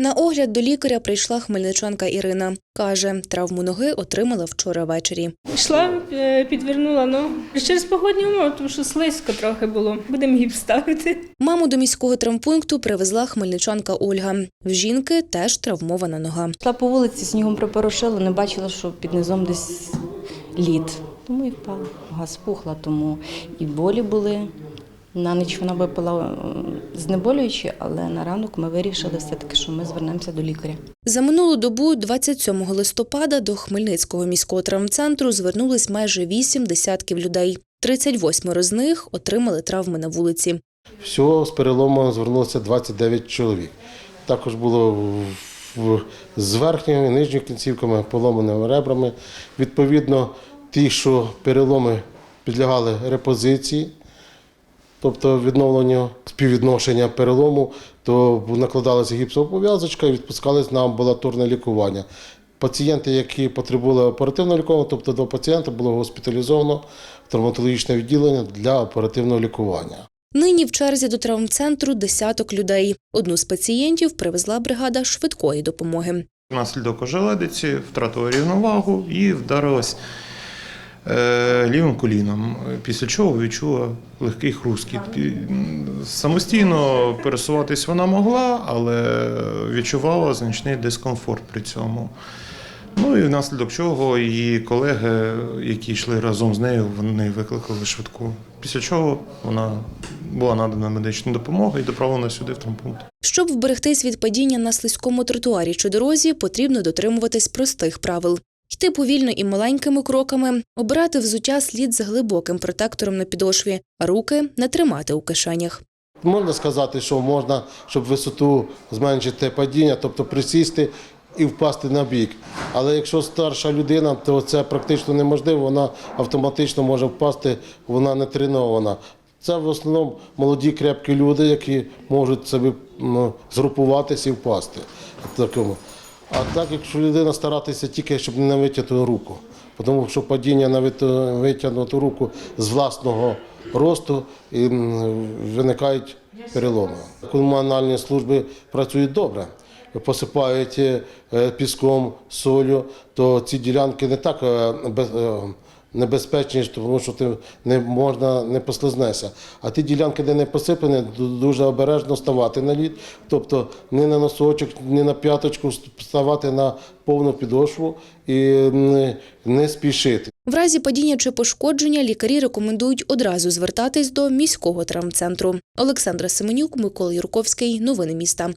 На огляд до лікаря прийшла хмельничанка Ірина. Каже, травму ноги отримала вчора ввечері. Йшла, е, підвернула ногу. Через погодні умови, тому що слизько трохи було. Будемо гіпс ставити. Маму до міського травмпункту привезла хмельничанка Ольга. В жінки теж травмована нога. Йшла по вулиці, снігом припорошила, не бачила, що під низом десь лід. Тому і впала. Нога спухла, тому і болі були. На ніч вона випила е, знеболюючі, але на ранок ми вирішили все-таки, що ми звернемося до лікаря. За минулу добу, 27 листопада, до Хмельницького міського травмцентру звернулись майже вісім десятків людей. 38 з них отримали травми на вулиці. Всього з переломом звернулося 29 чоловік. Також було з верхніми і нижніми кінцівками, поломаними ребрами. Відповідно, ті, що переломи підлягали репозиції, тобто відновленню співвідношення перелому, то накладалася гіпсова пов'язочка і відпускались на амбулаторне лікування. Пацієнти, які потребували оперативного лікування, тобто до пацієнта було госпіталізовано в травматологічне відділення для оперативного лікування. Нині в черзі до травмцентру десяток людей. Одну з пацієнтів привезла бригада швидкої допомоги. Внаслідок ожеледиці втратила рівновагу і вдарилась лівим коліном, після чого відчула легкий хрускіт. Самостійно пересуватись вона могла, але відчувала значний дискомфорт при цьому. Ну і внаслідок чого її колеги, які йшли разом з нею, вони викликали швидку. Після чого вона була надана медична допомога і доправлена сюди в травмпункт. Щоб вберегтись від падіння на слизькому тротуарі чи дорозі, потрібно дотримуватись простих правил. Йти повільно і маленькими кроками, обирати взуття слід з глибоким протектором на підошві, а руки не тримати у кишенях. Можна сказати, що можна, щоб висоту зменшити падіння, тобто присісти і впасти на бік. Але якщо старша людина, то це практично неможливо, вона автоматично може впасти, вона не тренована. Це в основному молоді крепкі люди, які можуть собі ну, згрупуватися і впасти. Такому. А так, якщо людина старатися тільки, щоб не витягти руку, тому що падіння на вит- витягнуту руку з власного росту і виникають переломи. Комунальні служби працюють добре, посипають е, піском, солью, то ці ділянки не так е, без- е, небезпечні, тому що ти не можна не послизнешся. А ті ділянки, де не посипані, дуже обережно ставати на лід, тобто не на носочок, не на п'яточку, ставати на повну підошву і м, не спішити. В разі падіння чи пошкодження лікарі рекомендують одразу звертатись до міського травмцентру. Олександра Семенюк, Микола Юрковський. Новини міста.